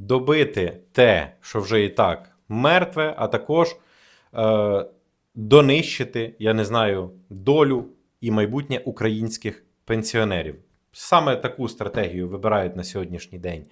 добити те, що вже і так мертве, а також е, донищити, я не знаю, долю і майбутнє українських пенсіонерів. Саме таку стратегію вибирають на сьогоднішній день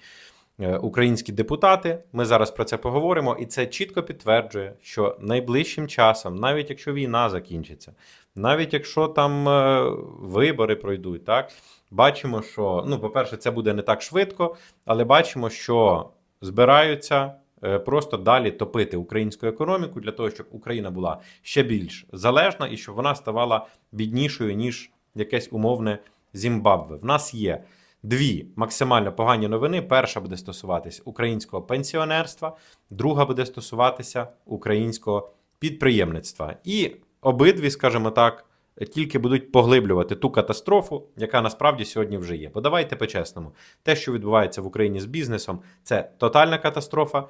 е, українські депутати. Ми зараз про це поговоримо, і це чітко підтверджує, що найближчим часом, навіть якщо війна закінчиться, навіть якщо там е, вибори пройдуть, так бачимо, що ну, по-перше, це буде не так швидко, але бачимо, що збираються е, просто далі топити українську економіку для того, щоб Україна була ще більш залежна і щоб вона ставала біднішою ніж якесь умовне Зімбабве. В нас є дві максимально погані новини. Перша буде стосуватися українського пенсіонерства, друга буде стосуватися українського підприємництва. І обидві, скажімо так, тільки будуть поглиблювати ту катастрофу, яка насправді сьогодні вже є. Бо давайте по-чесному, те, що відбувається в Україні з бізнесом, це тотальна катастрофа.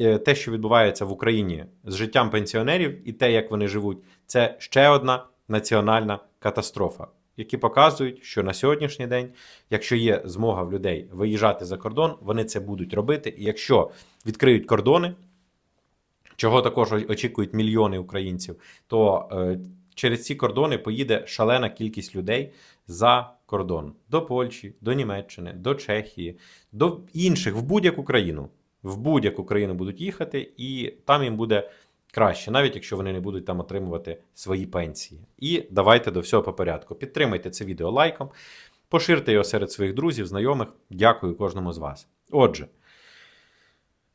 Е, Те, що відбувається в Україні з життям пенсіонерів, і те, як вони живуть, це ще одна національна катастрофа, які показують, що на сьогоднішній день, якщо є змога в людей виїжджати за кордон, вони це будуть робити. І якщо відкриють кордони, чого також очікують мільйони українців, то е, через ці кордони поїде шалена кількість людей за кордон до Польщі, до Німеччини, до Чехії, до інших в будь-яку країну. В будь-яку країну будуть їхати, і там їм буде краще, навіть якщо вони не будуть там отримувати свої пенсії. І давайте до всього по порядку. Підтримайте це відео лайком, поширте його серед своїх друзів, знайомих. Дякую кожному з вас. Отже,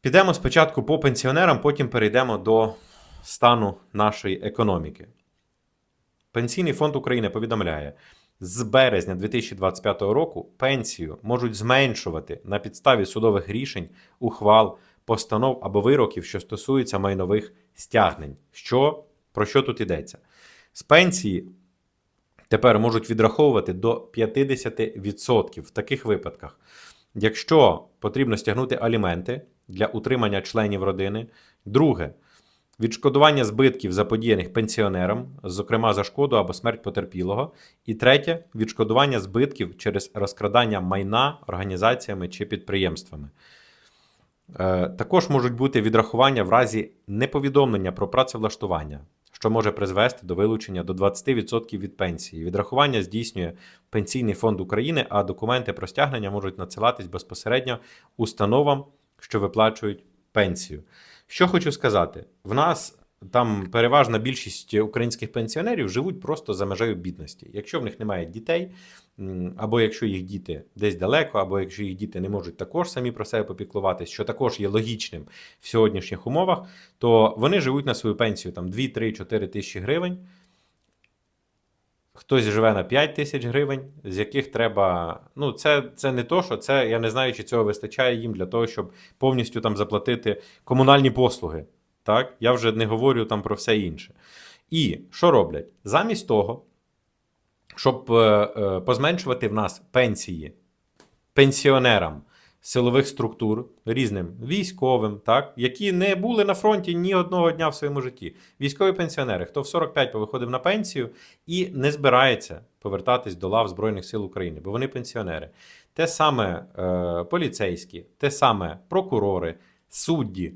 підемо спочатку по пенсіонерам, потім перейдемо до стану нашої економіки. Пенсійний фонд України повідомляє, з березня 2025 року пенсію можуть зменшувати на підставі судових рішень, ухвал, постанов або вироків, що стосуються майнових стягнень. Що, про що тут йдеться? З пенсії тепер можуть відраховувати до 50% в таких випадках. Якщо потрібно стягнути аліменти для утримання членів родини, друге відшкодування збитків заподіяних пенсіонерам, зокрема за шкоду або смерть потерпілого. І третє відшкодування збитків через розкрадання майна організаціями чи підприємствами. Е, Також можуть бути відрахування в разі неповідомлення про працевлаштування, що може призвести до вилучення до 20% від пенсії. Відрахування здійснює Пенсійний фонд України, а документи про стягнення можуть надсилатись безпосередньо установам, що виплачують пенсію. Що хочу сказати, в нас там переважна більшість українських пенсіонерів живуть просто за межею бідності. Якщо в них немає дітей, або якщо їх діти десь далеко, або якщо їх діти не можуть також самі про себе попіклуватись, що також є логічним в сьогоднішніх умовах, то вони живуть на свою пенсію там 2, 3, 4 тисячі гривень. Хтось живе на 5 тисяч гривень, з яких треба. Ну, це, це не то, що це я не знаю, чи цього вистачає їм для того, щоб повністю там заплатити комунальні послуги. Так, я вже не говорю там про все інше. І що роблять? Замість того, щоб е, е, позменшувати в нас пенсії пенсіонерам силових структур, різним військовим, так, які не були на фронті ні одного дня в своєму житті. Військові пенсіонери, хто в 45 повиходив на пенсію і не збирається повертатись до лав Збройних сил України, бо вони пенсіонери. Те саме е, поліцейські, те саме прокурори, судді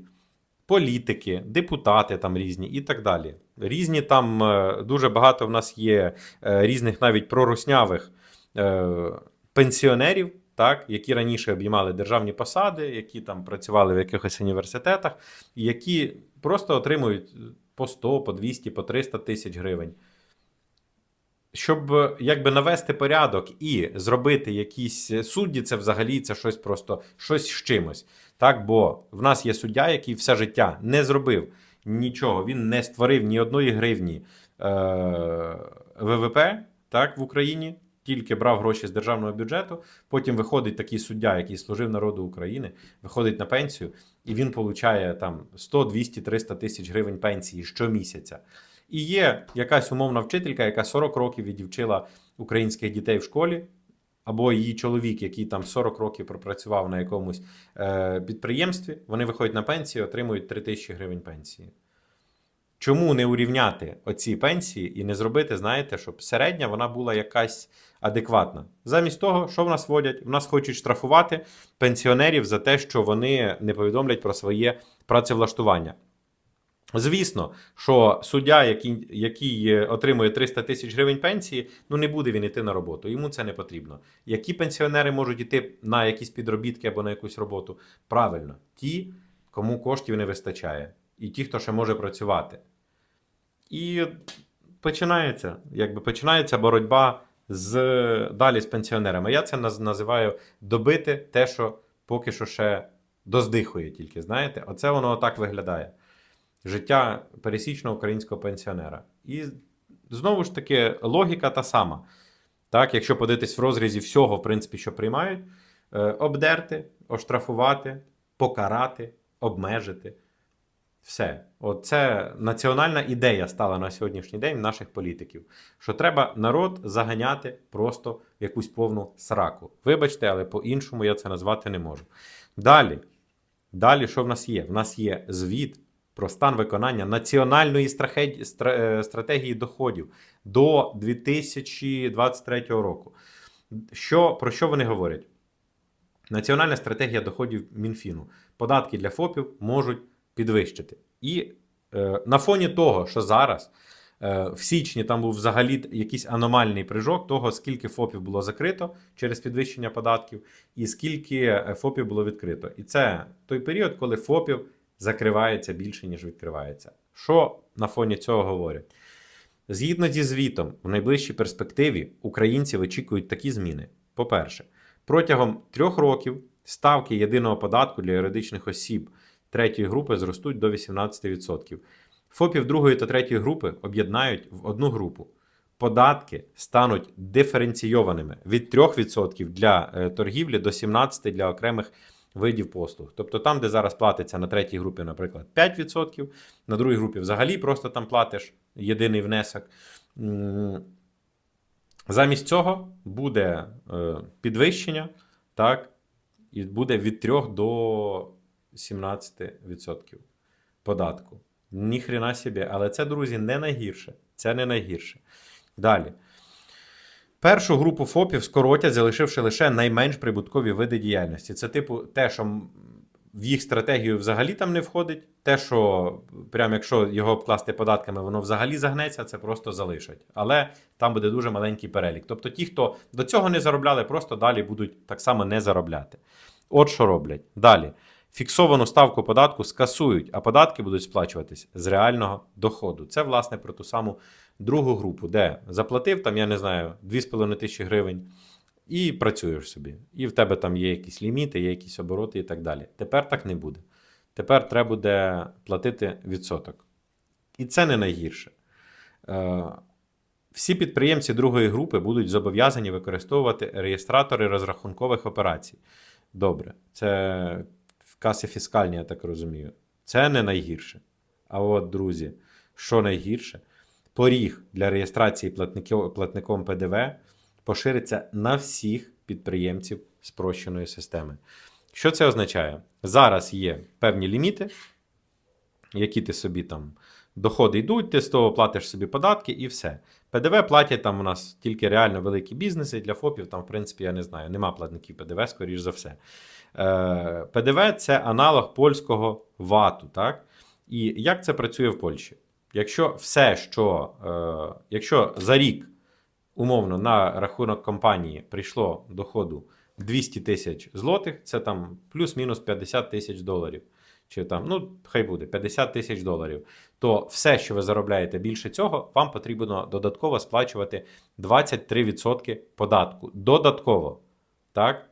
політики, депутати там різні і так далі. Різні там е, дуже багато в нас є е, різних навіть проруснявих е, пенсіонерів, так, які раніше обіймали державні посади, які там працювали в якихось університетах, і які просто отримують по 100, по 200, по 300 тисяч гривень. Щоб якби навести порядок і зробити якісь судді, це взагалі це щось просто щось з чимось. Так, бо в нас є суддя, який все життя не зробив нічого, він не створив ні одної гривні е, ВВП так, в Україні, тільки брав гроші з державного бюджету. Потім виходить такий суддя, який служив народу України, виходить на пенсію, і він получає там 100, 200, 300 тисяч гривень пенсії щомісяця. І є якась умовна вчителька, яка 40 років відівчила українських дітей в школі, або її чоловік, який там 40 років пропрацював на якомусь е, підприємстві. Вони виходять на пенсію, отримують 3 тисячі гривень пенсії. Чому не урівняти оці пенсії і не зробити, знаєте, щоб середня вона була якась адекватна? Замість того, що в нас вводять? В нас хочуть штрафувати пенсіонерів за те, що вони не повідомлять про своє працевлаштування. Звісно, що суддя, який, який е, отримує 300 тисяч гривень пенсії, ну не буде він йти на роботу. Йому це не потрібно. Які пенсіонери можуть йти на якісь підробітки або на якусь роботу? Правильно, ті, кому коштів не вистачає, і ті, хто ще може працювати. І починається, якби починається боротьба з далі з пенсіонерами. Я це називаю добити те, що поки що ще доздихує, тільки знаєте, оце воно так виглядає. Життя пересічного українського пенсіонера. І знову ж таки, логіка та сама. Так, якщо подивитись в розрізі всього, в принципі, що приймають, е, обдерти, оштрафувати, покарати, обмежити. Все. Оце національна ідея стала на сьогоднішній день наших політиків. Що треба народ заганяти просто в якусь повну сраку. Вибачте, але по-іншому я це назвати не можу. Далі. Далі, що в нас є? В нас є звіт про стан виконання національної е, стратегії доходів до 2023 року. Що, про що вони говорять? Національна стратегія доходів Мінфіну. Податки для ФОПів можуть підвищити. І е, на фоні того, що зараз е, в січні там був взагалі якийсь аномальний прижок того, скільки ФОПів було закрито через підвищення податків, і скільки е, ФОПів було відкрито. І це той період, коли ФОПів закривається більше, ніж відкривається. Що на фоні цього говорять? Згідно зі звітом, в найближчій перспективі українці очікують такі зміни. По-перше, протягом трьох років ставки єдиного податку для юридичних осіб третьої групи зростуть до 18%. ФОПів другої та третьої групи об'єднають в одну групу. Податки стануть диференційованими від 3% для е, торгівлі до 17% для окремих видів послуг. Тобто там, де зараз платиться на третій групі, наприклад, 5%, на другій групі взагалі просто там платиш єдиний внесок. Замість цього буде е, підвищення, так, і буде від 3 до 17% податку. Ніхрена собі, але це, друзі, не найгірше. Це не найгірше. Далі. Першу групу ФОПів скоротять, залишивши лише найменш прибуткові види діяльності. Це, типу, те, що в їх стратегію взагалі там не входить. Те, що прям якщо його обкласти податками, воно взагалі загнеться, це просто залишать. Але там буде дуже маленький перелік. Тобто ті, хто до цього не заробляли, просто далі будуть так само не заробляти. От що роблять. Далі. Фіксовану ставку податку скасують, а податки будуть сплачуватись з реального доходу. Це, власне, про ту саму другу групу, де заплатив там, я не знаю, 2,5 тисячі гривень, і працюєш собі. І в тебе там є якісь ліміти, є якісь обороти і так далі. Тепер так не буде. Тепер треба буде платити відсоток. І це не найгірше. Е, Всі підприємці другої групи будуть зобов'язані використовувати реєстратори розрахункових операцій. Добре, це каси фіскальні, я так розумію. Це не найгірше. А от, друзі, що найгірше? Поріг для реєстрації платників, платником ПДВ пошириться на всіх підприємців спрощеної системи. Що це означає? Зараз є певні ліміти, які ти собі там доходи йдуть, ти з того платиш собі податки і все. ПДВ платять там у нас тільки реально великі бізнеси для ФОПів, там, в принципі, я не знаю, нема платників ПДВ, скоріш за все. Е, ПДВ це аналог польського ВАТу. так? І як це працює в Польщі? Якщо все, що е, якщо за рік умовно на рахунок компанії прийшло доходу 200 тисяч злотих, це там плюс-мінус 50 тисяч доларів. Чи там, ну, хай буде 50 тисяч доларів. То все, що ви заробляєте більше цього, вам потрібно додатково сплачувати 23% податку. Додатково. Так?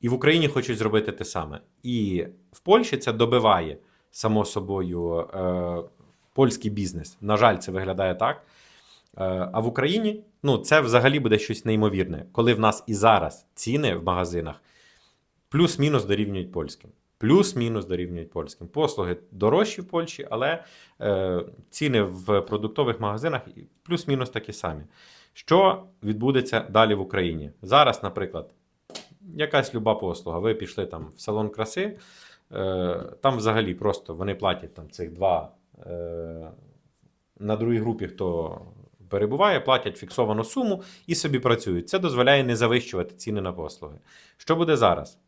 І в Україні хочуть зробити те саме. І в Польщі це добиває, само собою, е, польський бізнес. На жаль, це виглядає так. Е, а в Україні ну, це взагалі буде щось неймовірне, коли в нас і зараз ціни в магазинах плюс-мінус дорівнюють польським. Плюс-мінус дорівнюють польським. Послуги дорожчі в Польщі, але е, ціни в продуктових магазинах плюс-мінус такі самі. Що відбудеться далі в Україні? Зараз, наприклад, якась люба послуга. Ви пішли там в салон краси, е, там взагалі просто вони платять там цих 2, е, на другій групі, хто перебуває, платять фіксовану суму і собі працюють. Це дозволяє не завищувати ціни на послуги. Що буде зараз?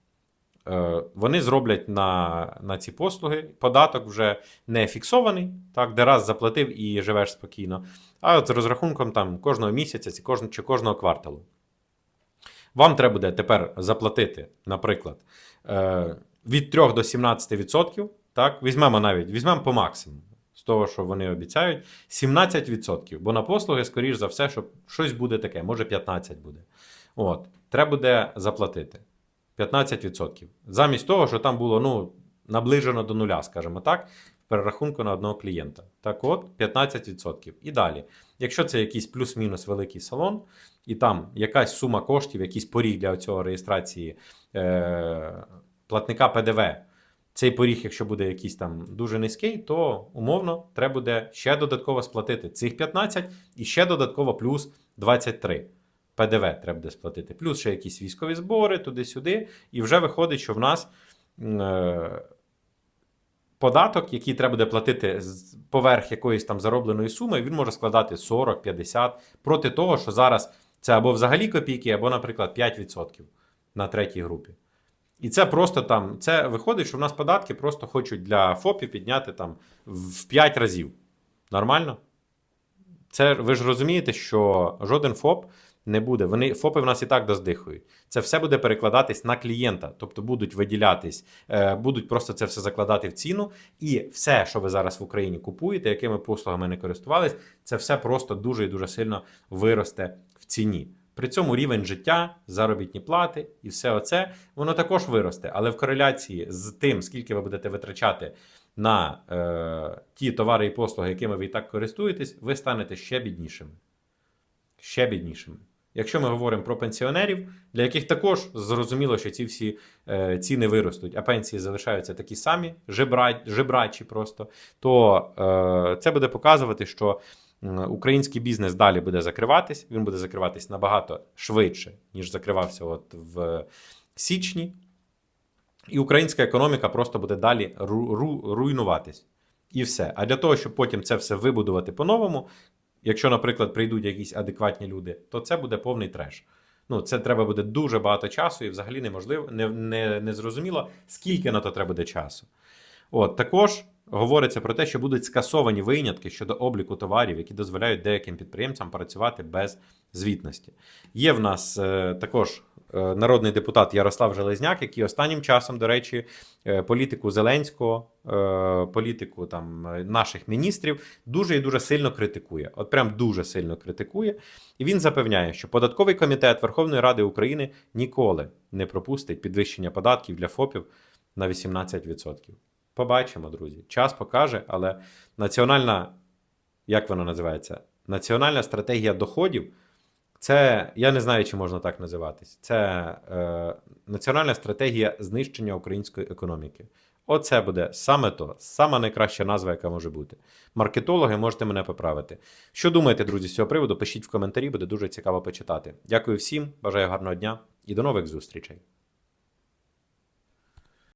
Е, Вони зроблять на, на ці послуги податок вже не фіксований, так, де раз заплатив і живеш спокійно, а от з розрахунком там кожного місяця чи кожного кварталу. Вам треба буде тепер заплатити, наприклад, е, від 3 до 17%. Так, візьмемо навіть, візьмемо по максимуму з того, що вони обіцяють, 17%. Бо на послуги, скоріш за все, що щось буде таке, може 15 буде. От, треба буде заплатити 15%. Замість того, що там було ну, наближено до нуля, скажімо так, перерахунку на одного клієнта. Так от, 15%. І далі. Якщо це якийсь плюс-мінус великий салон, і там якась сума коштів, якийсь поріг для цього реєстрації е, платника ПДВ. Цей поріг, якщо буде якийсь там дуже низький, то умовно треба буде ще додатково сплатити цих 15 і ще додатково плюс 23. ПДВ треба буде сплатити. Плюс ще якісь військові збори туди-сюди. І вже виходить, що в нас е, податок, який треба буде платити поверх якоїсь там заробленої суми, він може складати 40-50 проти того, що зараз це або взагалі копійки, або, наприклад, 5% на третій групі. І це просто там, це виходить, що в нас податки просто хочуть для ФОПів підняти там в 5 разів. Нормально? Це ви ж розумієте, що жоден ФОП не буде. Вони ФОПи в нас і так доздихують. Це все буде перекладатись на клієнта, тобто будуть виділятись, е, будуть просто це все закладати в ціну. І все, що ви зараз в Україні купуєте, якими послугами не користувались, це все просто дуже і дуже сильно виросте в ціні. При цьому рівень життя, заробітні плати і все оце, воно також виросте, але в кореляції з тим, скільки ви будете витрачати на е, ті товари і послуги, якими ви і так користуєтесь, ви станете ще біднішими. Ще біднішими. Якщо ми говоримо про пенсіонерів, для яких також зрозуміло, що ці всі е, ціни виростуть, а пенсії залишаються такі самі, жебра, жебрачі просто, то е, це буде показувати, що український бізнес далі буде закриватись. Він буде закриватись набагато швидше, ніж закривався от в січні. І українська економіка просто буде далі ру, ру, руйнуватись. І все. А для того, щоб потім це все вибудувати по-новому, якщо, наприклад, прийдуть якісь адекватні люди, то це буде повний треш. Ну, це треба буде дуже багато часу, і взагалі неможливо, не, не, не зрозуміло, скільки на то треба буде часу. От також говориться про те, що будуть скасовані винятки щодо обліку товарів, які дозволяють деяким підприємцям працювати без звітності. Є в нас е, також народний депутат Ярослав Железняк, який останнім часом, до речі, е, політику Зеленського, е, політику там е, наших міністрів дуже і дуже сильно критикує. От прям дуже сильно критикує. І він запевняє, що податковий комітет Верховної Ради України ніколи не пропустить підвищення податків для ФОПів на 18%. Побачимо, друзі. Час покаже, але національна, як вона називається? Національна стратегія доходів. Це я не знаю, чи можна так називатись. Це е, національна стратегія знищення української економіки. Оце буде саме то, сама найкраща назва, яка може бути. Маркетологи, можете мене поправити. Що думаєте, друзі, з цього приводу? Пишіть в коментарі, буде дуже цікаво почитати. Дякую всім, бажаю гарного дня і до нових зустрічей.